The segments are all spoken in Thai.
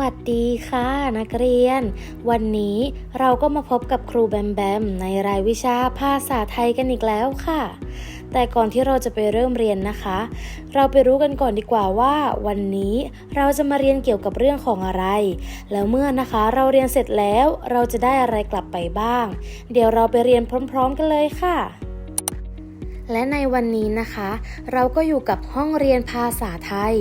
วัสดีค่ะ นักเรียน วันนี้เราก็มาพบกับครูแบมแบม ในรายวิชาภาษาไทยกันอีกแล้วค่ะ แต่ก่อนที่เราจะไปเริ่มเรียนนะคะ เราไปรู้กันก่อนดีกว่าว่า วันนี้เราจะมาเรียนเกี่ยวกับเรื่องของอะไร แล้วเมื่อนะคะเราเรียนเสร็จแล้วเราจะได้อะไรกลับไปบ้าง เดี๋ยวเราไปเรียนพร้อม ๆ กันเลยค่ะ และในวันนี้นะคะ เราก็อยู่กับห้องเรียนภาษาไทย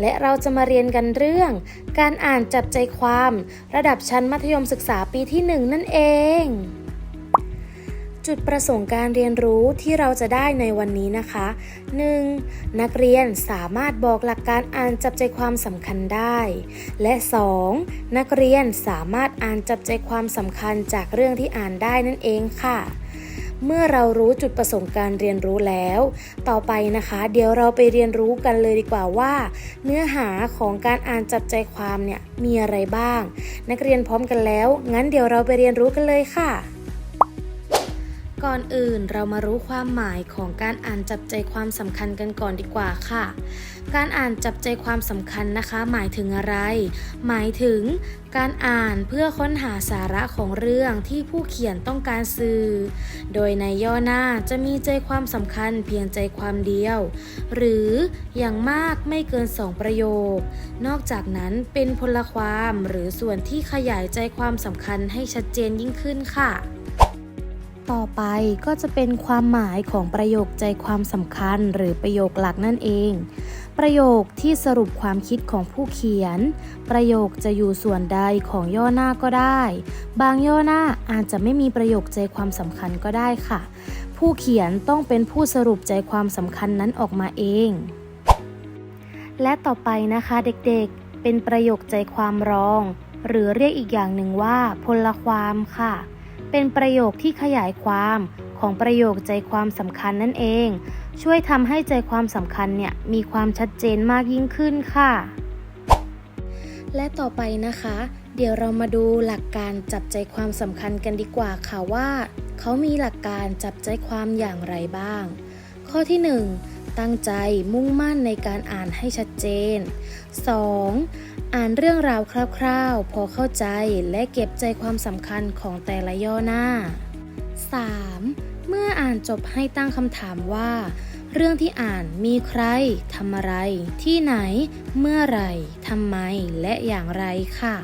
และเราจะมาเรียนกันเรื่อง การอ่านจับใจความ ระดับชั้นมัธยมศึกษาปีที่ 1 นั่นเอง จุดประสงค์การเรียนรู้ที่เราจะได้ในวันนี้นะคะ 1. นักเรียนสามารถบอกหลักการอ่านจับใจความสำคัญได้ และ 2. นักเรียนสามารถอ่านจับใจความสำคัญจากเรื่องที่อ่านได้นั่นเองค่ะ เมื่อเรารู้จุดประสงค์การเรียนรู้แล้ว ต่อไปนะคะ เดี๋ยวเราไปเรียนรู้กันเลยดีกว่าว่า เนื้อหาของการอ่านจับใจความเนี่ยมีอะไรบ้าง นักเรียนพร้อมกันแล้ว งั้นเดี๋ยวเราไปเรียนรู้กันเลยค่ะ ก่อนอื่นเรามารู้ความหมายของการอ่านจับใจความสำคัญกันก่อนดีกว่าค่ะ การอ่านจับใจความสำคัญนะคะ หมายถึงอะไร หมายถึงการอ่านเพื่อค้นหาสาระของเรื่องที่ผู้เขียนต้องการสื่อ โดยในย่อหน้าจะมีใจความสำคัญเพียงใจความเดียว หรืออย่างมากไม่เกินสองประโยค นอกจากนั้นเป็นพลความหรือส่วนที่ขยายใจความสำคัญให้ชัดเจนยิ่งขึ้นค่ะ ต่อไปก็จะเป็นความหมายของประโยคใจความสำคัญหรือประโยคหลักนั่นเอง ประโยคที่สรุปความคิดของผู้เขียน ประโยคจะอยู่ส่วนใดของย่อหน้าก็ได้ บางย่อหน้าอาจจะไม่มีประโยคใจความสำคัญก็ได้ค่ะ ผู้เขียนต้องเป็นผู้สรุปใจความสำคัญนั้นออกมาเอง และต่อไปนะคะเด็กๆ เป็นประโยคใจความรอง หรือเรียกอีกอย่างหนึ่งว่าพลความค่ะ เป็นประโยคที่ขยายความของประโยคใจความสำคัญนั่นเอง ช่วยทำให้ใจความสำคัญเนี่ยมีความชัดเจนมากยิ่งขึ้นค่ะ และต่อไปนะคะ เดี๋ยวเรามาดูหลักการจับใจความสำคัญกันดีกว่าค่ะว่า เขามีหลักการจับใจความอย่างไรบ้าง ข้อที่ 1 ตั้งใจมุ่งมั่นในการอ่านให้ชัดเจน 2. อ่านเรื่องราวคร่าวๆ พอเข้าใจและเก็บใจความสำคัญของแต่ละย่อหน้า 3. เมื่ออ่านจบให้ตั้งคำถามว่า เรื่องที่อ่านมีใครทำอะไร ที่ไหน เมื่อไรทำไม และอย่างไรค่ะ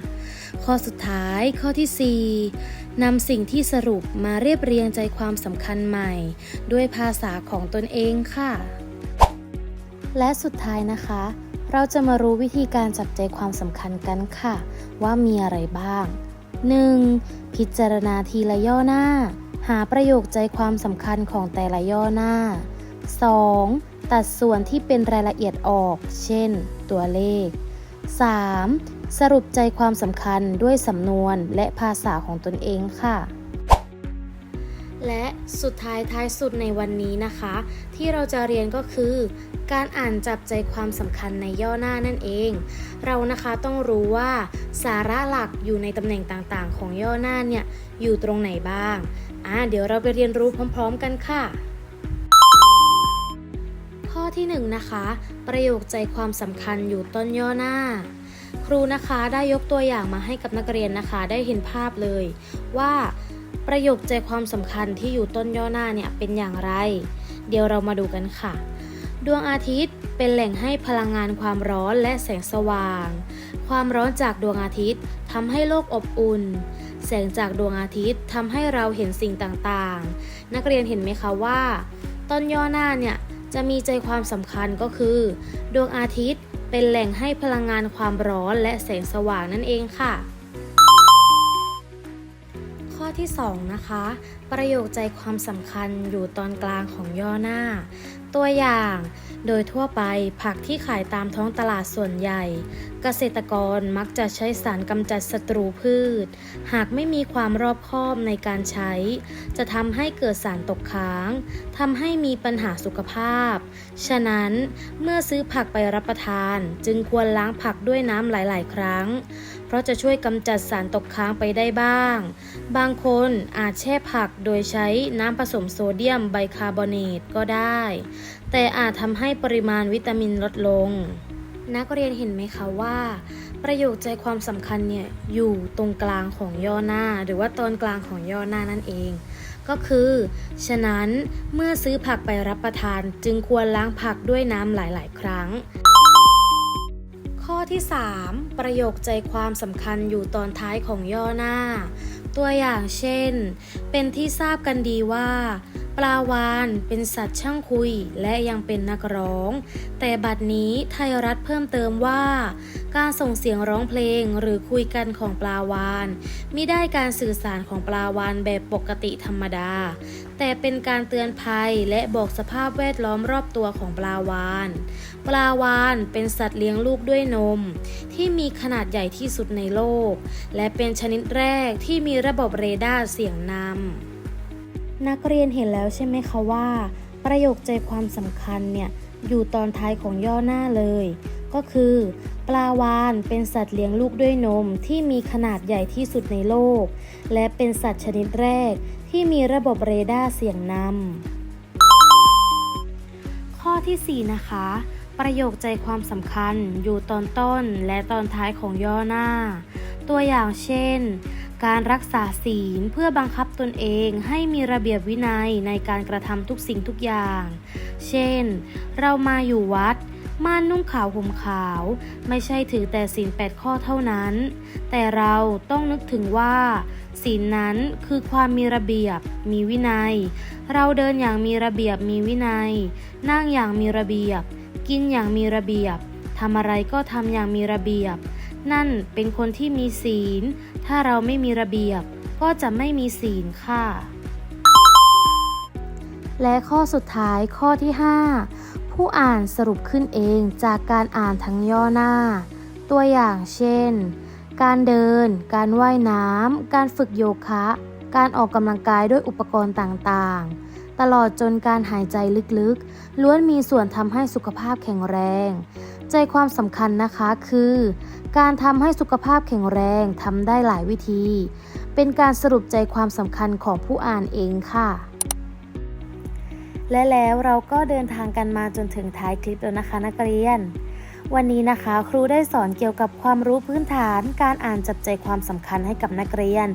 ข้อสุดท้ายข้อที่ 4นำสิ่งที่สรุปมาเรียบเรียงใจความสำคัญใหม่ ด้วยภาษาของตนเองค่ะ และสุดท้ายนะคะ เราจะมารู้วิธีการจับใจความสำคัญกันค่ะ ว่ามีอะไรบ้าง 1. พิจารณาทีละย่อหน้า หาประโยคใจความสำคัญของแต่ละย่อหน้า 2. ตัดส่วนที่เป็นรายละเอียดออก เช่น ตัวเลข 3. สรุปใจความสำคัญด้วยสำนวนและภาษาของตนเองค่ะ และสุดท้ายท้ายสุดในวันนี้นะคะ ที่เราจะเรียนก็คือ การอ่านจับใจความสำคัญในย่อหน้านั่นเอง เรานะคะต้องรู้ว่าสาระหลักอยู่ในตำแหน่งต่างๆ ของย่อหน้าเนี่ยอยู่ตรงไหนบ้างอ่าเดี๋ยวเราไปเรียนรู้พร้อม ๆ กันค่ะ ข้อที่1นงนะคะ ประโยคใจความสำคัญอยู่ต้นย่อหน้า ครูนะคะได้ยกตัวอย่างมาให้กับนักเรียนนะคะ ได้เห็นภาพเลยว่าประโยคใจความสำคัญที่อยู่ต้นย่อหน้าเนี่ยเป็นอย่างไร เดี๋ยวเรามาดูกันค่ะ ดวงอาทิตย์เป็นแหล่งให้พลังงานความร้อนและแสงสว่าง ความร้อนจากดวงอาทิตย์ทำให้โลกอบอุ่น แสงจากดวงอาทิตย์ทำให้เราเห็นสิ่งต่างๆ นักเรียนเห็นไหมคะว่า ต้นย่อหน้าเนี่ยจะมีใจความสำคัญก็คือ ดวงอาทิตย์เป็นแหล่งให้พลังงานความร้อนและแสงสว่างนั่นเองค่ะ ข้อที่ 2 นะคะ ประโยคใจความสำคัญอยู่ตอนกลางของย่อหน้า ตัวอย่าง โดยทั่วไปผักที่ขายตามท้องตลาดส่วนใหญ่ เกษตรกรมักจะใช้สารกำจัดศัตรูพืช หากไม่มีความรอบคอบในการใช้ จะทำให้เกิดสารตกค้างทำให้มีปัญหาสุขภาพ ฉะนั้นเมื่อซื้อผักไปรับประทาน จึงควรล้างผักด้วยน้ำหลาย ๆ ครั้ง ราะจะช่วยกำจัดสารตกค้างไปได้บ้าง บางคนอาจแช่ผักโดยใช้น้ำผสมโซเดียมไบคาร์บอเนตก็ได้ แต่อาจทำให้ปริมาณวิตามินลดลง นักเรียนเห็นไหมคะว่า ประโยคใจความสำคัญเนี่ยอยู่ตรงกลางของย่อหน้า หรือว่าตอนกลางของย่อหน้านั่นเองก็คือ ฉะนั้นเมื่อซื้อผักไปรับประทานจึงควรล้างผักด้วยน้ำหลาย ๆ ครั้ง ข้อที่ 3 ประโยคใจความสำคัญอยู่ตอนท้ายของย่อหน้า ตัวอย่างเช่น เป็นที่ทราบกันดีว่า ปลาวานเป็นสัตว์ช่างคุยและยังเป็นนักร้อง แต่บัดนี้ไทยรัฐเพิ่มเติมว่า การส่งเสียงร้องเพลงหรือคุยกันของปลาวานมิได้การสื่อสารของปลาวานแบบปกติธรรมดา แต่เป็นการเตือนภัยและบอกสภาพแวดล้อมรอบตัวของปลาวานปลาวานเป็นสัตว์เลี้ยงลูกด้วยนม ที่มีขนาดใหญ่ที่สุดในโลก และเป็นชนิดแรกที่มีระบบเรดาร์เสียงนำ นักเรียนเห็นแล้วใช่ไหมคะว่า ประโยคใจความสำคัญเนี่ยอยู่ตอนท้ายของย่อหน้าเลย ก็คือ ปลาวานเป็นสัตว์เลี้ยงลูกด้วยนมที่มีขนาดใหญ่ที่สุดในโลก และเป็นสัตว์ชนิดแรกที่มีระบบเรดาร์เสียงนำข้อที่ 4 นะคะ ประโยคใจความสำคัญอยู่ตอนต้นและตอนท้ายของย่อหน้า ตัวอย่างเช่น การรักษาศีลเพื่อบังคับตนเองให้มีระเบียบวินัยในการกระทำทุกสิ่งทุกอย่าง เช่น เรามาอยู่วัดม่านนุ่งขาวห่มขาว ไม่ใช่ถือแต่ศีลแปดข้อเท่านั้น แต่เราต้องนึกถึงว่าศีลนั้นคือความมีระเบียบ มีวินัย เราเดินอย่างมีระเบียบมีวินัย นั่งอย่างมีระเบียบ กินอย่างมีระเบียบทำอะไรก็ทำอย่างมีระเบียบ นั่นเป็นคนที่มีศีล ถ้าเราไม่มีระเบียบ ก็จะไม่มีศีลค่ะ และข้อสุดท้ายข้อที่ 5 ผู้อ่านสรุปขึ้นเองจากการอ่านทั้งย่อหน้า ตัวอย่างเช่น การเดิน การว่ายน้ำ การฝึกโยคะ การออกกำลังกายด้วยอุปกรณ์ต่างๆตลอดจนการหายใจลึกๆ ล้วนมีส่วนทำให้สุขภาพแข็งแรง ใจความสำคัญนะคะคือ การทำให้สุขภาพแข็งแรงทำได้หลายวิธี เป็นการสรุปใจความสำคัญของผู้อ่านเองค่ะ และแล้วเราก็เดินทางกันมาจนถึงท้ายคลิปแล้วนะคะนักเรียน วันนี้นะคะครูได้สอนเกี่ยวกับความรู้พื้นฐาน การอ่านจับใจความสำคัญให้กับนักเรียน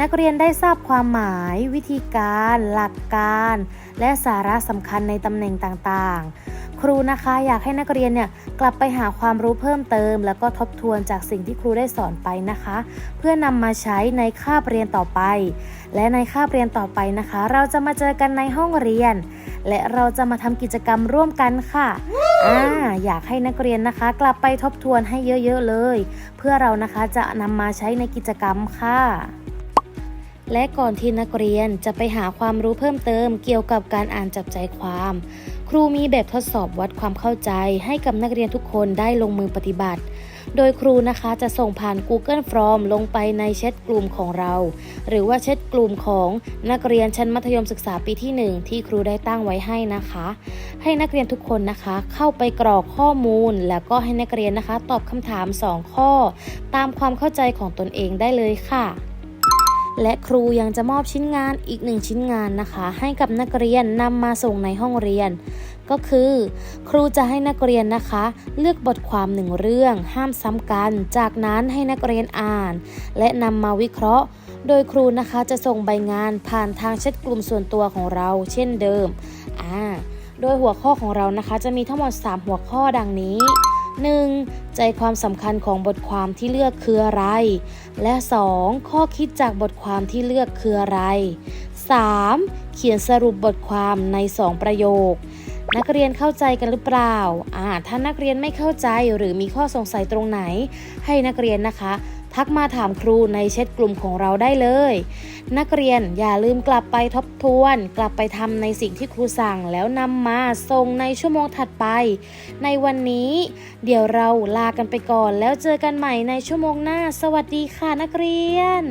นักเรียนได้ทราบความหมาย วิธีการ หลักการ และสาระสำคัญในตำแหน่งต่างๆ ครูนะคะอยากให้นักเรียนเนี่ยกลับไปหาความรู้เพิ่มเติม แล้วก็ทบทวนจากสิ่งที่ครูได้สอนไปนะคะ เพื่อนำมาใช้ในคาบเรียนต่อไป และในคาบเรียนต่อไปนะคะ เราจะมาเจอกันในห้องเรียน และเราจะมาทำกิจกรรมร่วมกันค่ะอ่าอยากให้นักเรียนนะคะ กลับไปทบทวนให้เยอะๆเลย เพื่อเรานะคะจะนำมาใช้ในกิจกรรมค่ะ และก่อนที่นักเรียนจะไปหาความรู้เพิ่มเติมเกี่ยวกับการอ่านจับใจความ ครูมีแบบทดสอบวัดความเข้าใจให้กับนักเรียนทุกคนได้ลงมือปฏิบัติ โดยครูนะคะจะส่งผ่าน Google Form ลงไปในแชทกลุ่มของเรา หรือว่าแชทกลุ่มของนักเรียนชั้นมัธยมศึกษาปีที่ 1 ที่ครูได้ตั้งไว้ให้นะคะ ให้นักเรียนทุกคนนะคะ เข้าไปกรอกข้อมูล แล้วก็ให้นักเรียนนะคะ ตอบคำถาม 2 ข้อ ตามความเข้าใจของตนเองได้เลยค่ะ และครูยังจะมอบชิ้นงานอีกหนึ่งชิ้นงานนะคะ ให้กับนักเรียนนำมาส่งในห้องเรียน ก็คือ ครูจะให้นักเรียนนะคะ เลือกบทความหนึ่งเรื่อง ห้ามซ้ำกัน จากนั้นให้นักเรียนอ่าน และนำมาวิเคราะห์ โดยครูนะคะจะส่งใบงานผ่านทางแชทกลุ่มส่วนตัวของเรา เช่นเดิมอ่าโดยหัวข้อของเรานะคะ จะมีทั้งหมด 3 หัวข้อดังนี้ 1. ใจความสำคัญของบทความที่เลือกคืออะไร และ 2. ข้อคิดจากบทความที่เลือกคืออะไร 3. เขียนสรุปบทความใน 2 ประโยค นักเรียนเข้าใจกันหรือเปล่าอ่าถ้านักเรียนไม่เข้าใจหรือมีข้อสงสัยตรงไหน ให้นักเรียนนะคะ ทักมาถามครูในแชทกลุ่มของเราได้เลย นักเรียนอย่าลืมกลับไปทบทวน กลับไปทำในสิ่งที่ครูสั่งแล้วนำมาส่งในชั่วโมงถัดไป ในวันนี้ เดี๋ยวเราลากันไปก่อนแล้วเจอกันใหม่ในชั่วโมงหน้า สวัสดีค่ะนักเรียน